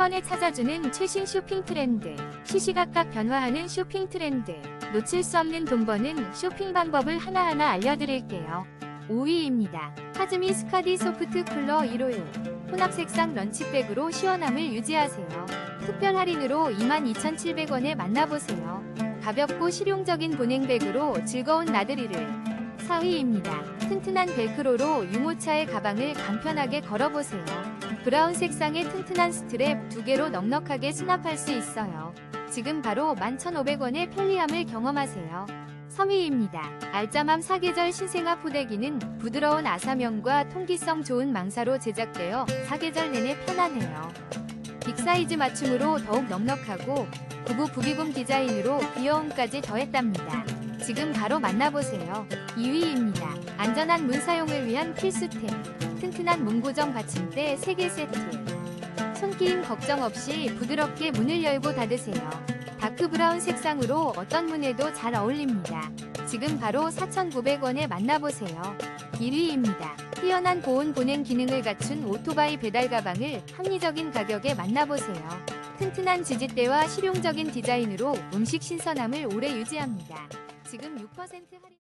번에 찾아주는 최신 쇼핑 트렌드. 시시각각 변화하는 쇼핑 트렌드. 놓칠 수 없는 돈 버는 쇼핑 방법을 하나하나 알려드릴게요. 5위입니다. 카즈미 스카디 소프트 쿨러 1호용. 혼합 색상 런치백으로 시원함을 유지하세요. 특별 할인으로 22,700원에 만나보세요. 가볍고 실용적인 보냉백으로 즐거운 나들이를. 4위입니다. 튼튼한 벨크로로 유모차의 가방을 간편하게 걸어보세요. 브라운 색상의 튼튼한 스트랩 두 개로 넉넉하게 수납할 수 있어요. 지금 바로 11,500원의 편리함을 경험하세요. 3위입니다. 알짜맘 사계절 신생아 포대기는 부드러운 아사면과 통기성 좋은 망사로 제작되어 사계절 내내 편안해요. 빅사이즈 맞춤으로 더욱 넉넉하고 구부 부비곰 디자인으로 귀여움까지 더했답니다. 지금 바로 만나보세요. 2위입니다. 안전한 문 사용을 위한 필수템. 튼튼한 문고정 받침대 3개 세트. 손길임 걱정 없이 부드럽게 문을 열고 닫으세요. 다크 브라운 색상으로 어떤 문에도 잘 어울립니다. 지금 바로 4,900원에 만나보세요. 1위입니다. 뛰어난 보온 보냉 기능을 갖춘 오토바이 배달 가방을 합리적인 가격에 만나보세요. 튼튼한 지지대와 실용적인 디자인으로 음식 신선함을 오래 유지합니다. 지금 6% 할인